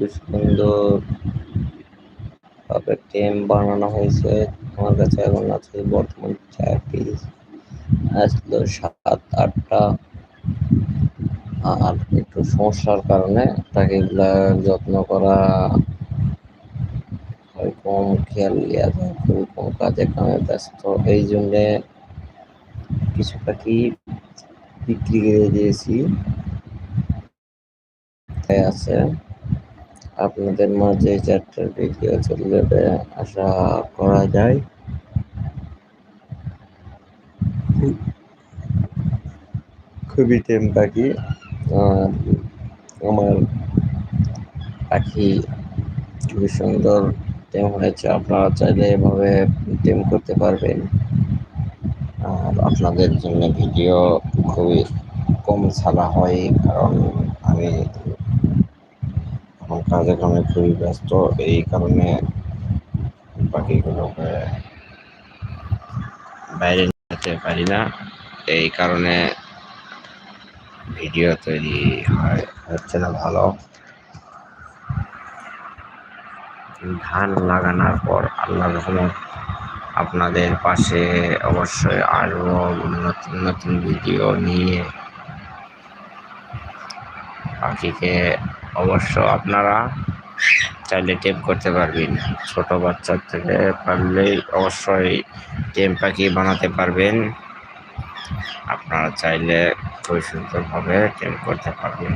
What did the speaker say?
খুবই সুন্দর ভাবে টেম বানানো হয়েছে। আমার কাছে এখন আছে বর্তমান চার পিস আসলো সাত আটটা। আর একটু সমস্যার কারণে তাকে যত্ন করা কম, খেয়াল দেওয়া যায় খুবই কম কাজে কামে ব্যস্ত। এই জন্যে কিছু পাখি বিক্রি করে দিয়েছি। আছে। আপনাদের মাঝে চারটার ভিডিও চলে যাবে আশা করা যায়। খুবই টেম পাখি। আমার পাখি খুবই সুন্দর টেম হয়েছে। আপনারা চাইলে এভাবে টেম করতে পারবেন। আর আপনাদের জন্য ভিডিও খুবই কম ছাড়া হয় কারণ আমি এখন কাজে কামে খুবই ব্যস্ত। এই কারণে পাখিগুলোকে বাইরে যেতে পারি না। এই কারণে ভিডিও তৈরি হয়, হচ্ছে না ভালো। ধান লাগানোর পর আল্লাহ রহমত আপনাদের পাশে অবশ্যই আরও নতুন নতুন ভিডিও নিয়ে পাখিকে অবশ্য আপনারা চাইলে টেপ করতে পারবেন। ছোট বাচ্চার থেকে পারলেই অবশ্যই টেম পাখি বানাতে পারবেন। আপনারা চাইলে খুবই সুন্দরভাবে টেম করতে পারবেন।